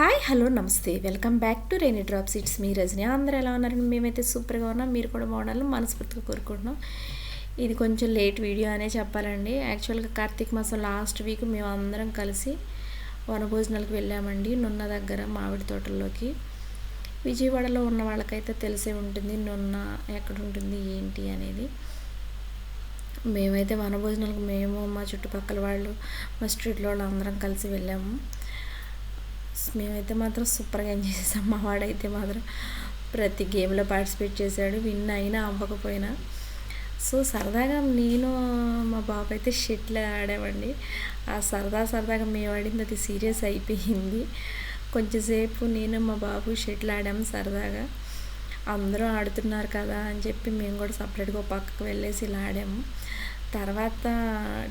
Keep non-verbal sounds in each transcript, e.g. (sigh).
Hi hello నమస్తే. Welcome back to rainy drops it's మీ రజని. అందరూ ఎలా ఉన్నారని మేమైతే సూపర్గా ఉన్నాం. మీరు కూడా బాగుండాలని మనస్ఫూర్తిగా కోరుకుంటున్నాం. ఇది కొంచెం లేట్ వీడియో అనే చెప్పాలండి. యాక్చువల్గా కార్తీక మాసం లాస్ట్ వీక్ మేము అందరం కలిసి వనభోజనాలకు వెళ్ళామండి. నున్న దగ్గర మామిడి తోటల్లోకి. విజయవాడలో ఉన్న వాళ్ళకైతే తెలిసే ఉంటుంది నున్న ఎక్కడ ఉంటుంది ఏంటి అనేది. మేమైతే వనభోజనాలకు మేము మా చుట్టుపక్కల వాళ్ళు మా స్ట్రీట్లో వాళ్ళు అందరం కలిసి వెళ్ళాము. మేమైతే మాత్రం సూపర్గా ఎంజాయ్ చేసాం. మా వాడైతే మాత్రం ప్రతి గేమ్లో పార్టిసిపేట్ చేశాడు. విన్ అయినా అవ్వకపోయినా. సో సరదాగా నేను మా బాబు అయితే షెటిల్ ఆడామండి. ఆ సరదా సరదాగా మేము ఆడింది అది సీరియస్ అయిపోయింది. కొంచెంసేపు నేను మా బాబు షెటిల్ ఆడాము సరదాగా. అందరూ ఆడుతున్నారు కదా అని చెప్పి మేము కూడా సపరేట్గా పక్కకు వెళ్ళేసి ఇలా ఆడాము. తర్వాత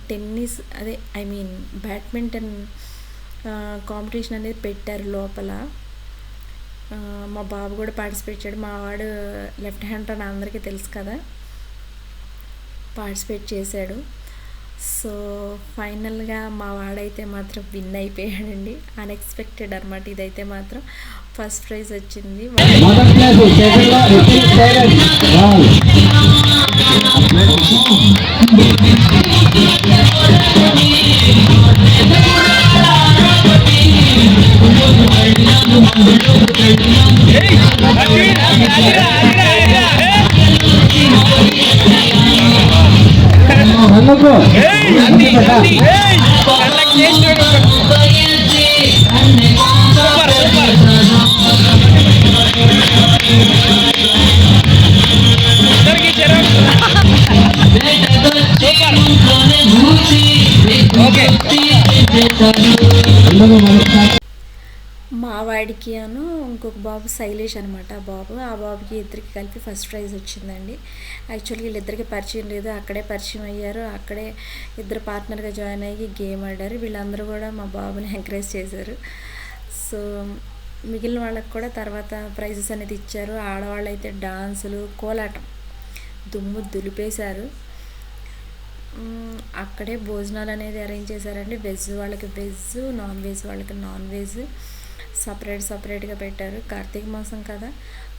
టెన్నిస్ అదే ఐ మీన్ బ్యాడ్మింటన్ కాంపిటీషన్ అనేది పెట్టారు లోపల. మా బాబు కూడా పార్టిసిపేట్ చేయడు. మా వాడు లెఫ్ట్ హ్యాండ్ అని అందరికీ తెలుసు కదా. పార్టిసిపేట్ చేశాడు. సో ఫైనల్గా మా వాడైతే మాత్రం విన్ అయిపోయాడండి. అన్ఎక్స్పెక్టెడ్ అనమాట ఇదైతే మాత్రం. ఫస్ట్ ప్రైజ్ వచ్చింది. ఓకే వాడికి అను ఇంకొక బాబు శైలేష్ అనమాట ఆ బాబు. ఆ బాబుకి ఇద్దరికి కలిపి ఫస్ట్ ప్రైజ్ వచ్చిందండి. యాక్చువల్గా వీళ్ళిద్దరికి పరిచయం లేదు. అక్కడే పరిచయం అయ్యారు. అక్కడే ఇద్దరు పార్ట్నర్గా జాయిన్ అయ్యి గేమ్ ఆడారు. వీళ్ళందరూ కూడా మా బాబుని (laughs) ఎంకరేజ్ చేశారు. సో మిగిలిన వాళ్ళకి కూడా తర్వాత ప్రైజెస్ అనేది ఇచ్చారు. ఆడవాళ్ళు అయితే డాన్సులు కోలాటం దుమ్ము దులిపేశారు. అక్కడే భోజనాలు అనేది అరేంజ్ చేశారండి. వెజ్ వాళ్ళకి వెజ్ నాన్ వెజ్ వాళ్ళకి నాన్ వెజ్ సపరేట్ సపరేట్గా పెట్టారు. కార్తీక మాసం కదా.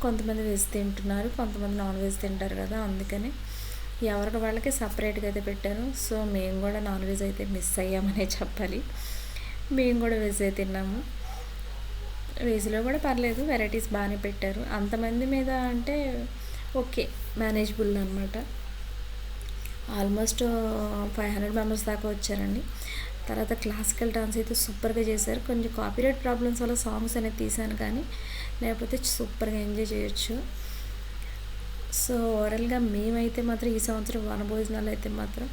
కొంతమంది వెజ్ తింటున్నారు కొంతమంది నాన్ వెజ్ తింటారు కదా. అందుకని ఎవరికి వాళ్ళకి సపరేట్గా అయితే పెట్టారు సో మేము కూడా నాన్ వెజ్ అయితే మిస్ అయ్యామనే చెప్పాలి. మేము కూడా వెజ్ అయితే తిన్నాము. వెజ్లో కూడా పర్లేదు వెరైటీస్ బాగానే పెట్టారు. అంతమంది మీద అంటే ఓకే మేనేజబుల్ అనమాట ఆల్మోస్ట్ ఫైవ్ హండ్రెడ్ మెంబర్స్ దాకా వచ్చారండి. తర్వాత క్లాసికల్ డాన్స్ అయితే సూపర్గా చేశారు. కొంచెం కాపీరైట్ ప్రాబ్లమ్స్ వల్ల సాంగ్స్ అనేది తీశాను కానీ లేకపోతే సూపర్గా ఎంజాయ్ చేయొచ్చు. సో ఓవరాల్గా మేమైతే మాత్రం ఈ సంవత్సరం వనభోజనాలు అయితే మాత్రం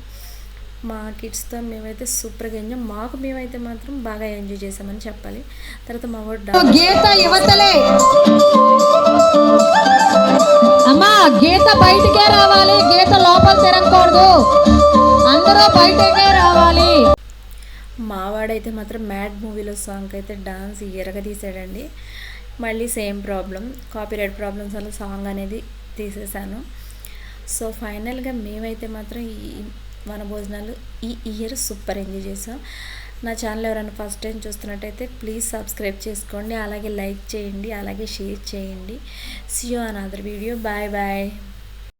మా కిడ్స్తో మేమైతే సూపర్గా ఎంజాయ్ మాకు మేమైతే మాత్రం బాగా ఎంజాయ్ చేసామని చెప్పాలి. తర్వాత మా వాడు గీత యువతలే అమ్మా గీత బయటకే రావాలి. గీత లోపల తిరగకూడదు. అందరూ బయటకే రావాలి. మావాడైతే మాత్రం మ్యాడ్ మూవీలో సాంగ్ అయితే డాన్స్ తీసాడండి మళ్ళీ సేమ్ ప్రాబ్లం కాపీరైట్ ప్రాబ్లమ్స్ వల్ల సాంగ్ అనేది తీసేసాను సో ఫైనల్గా మేమైతే మాత్రం ఈ మన భోజనాలు ఈ ఇయర్ సూపర్ ఎంజాయ్ చేసాం నా ఛానల్ ఎవరైనా ఫస్ట్ టైం చూస్తున్నట్టయితే ప్లీజ్ సబ్స్క్రైబ్ చేసుకోండి అలాగే లైక్ చేయండి అలాగే షేర్ చేయండి. See you other video bye bye